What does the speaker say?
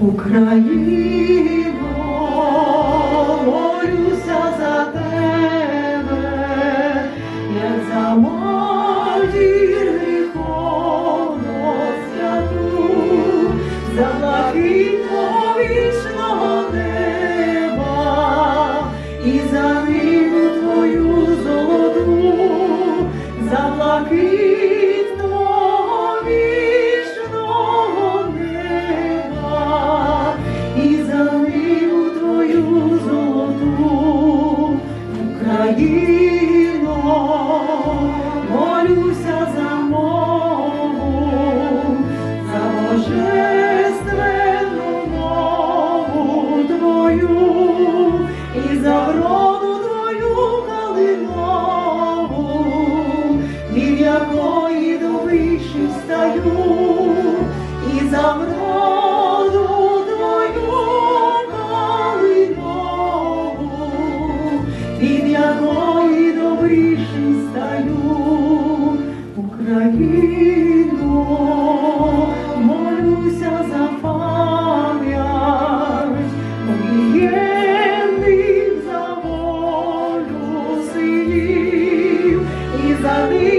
України. ім'я мої добріший стаю Україну, молюся за пам'ять, воєнних за волю синів і за них.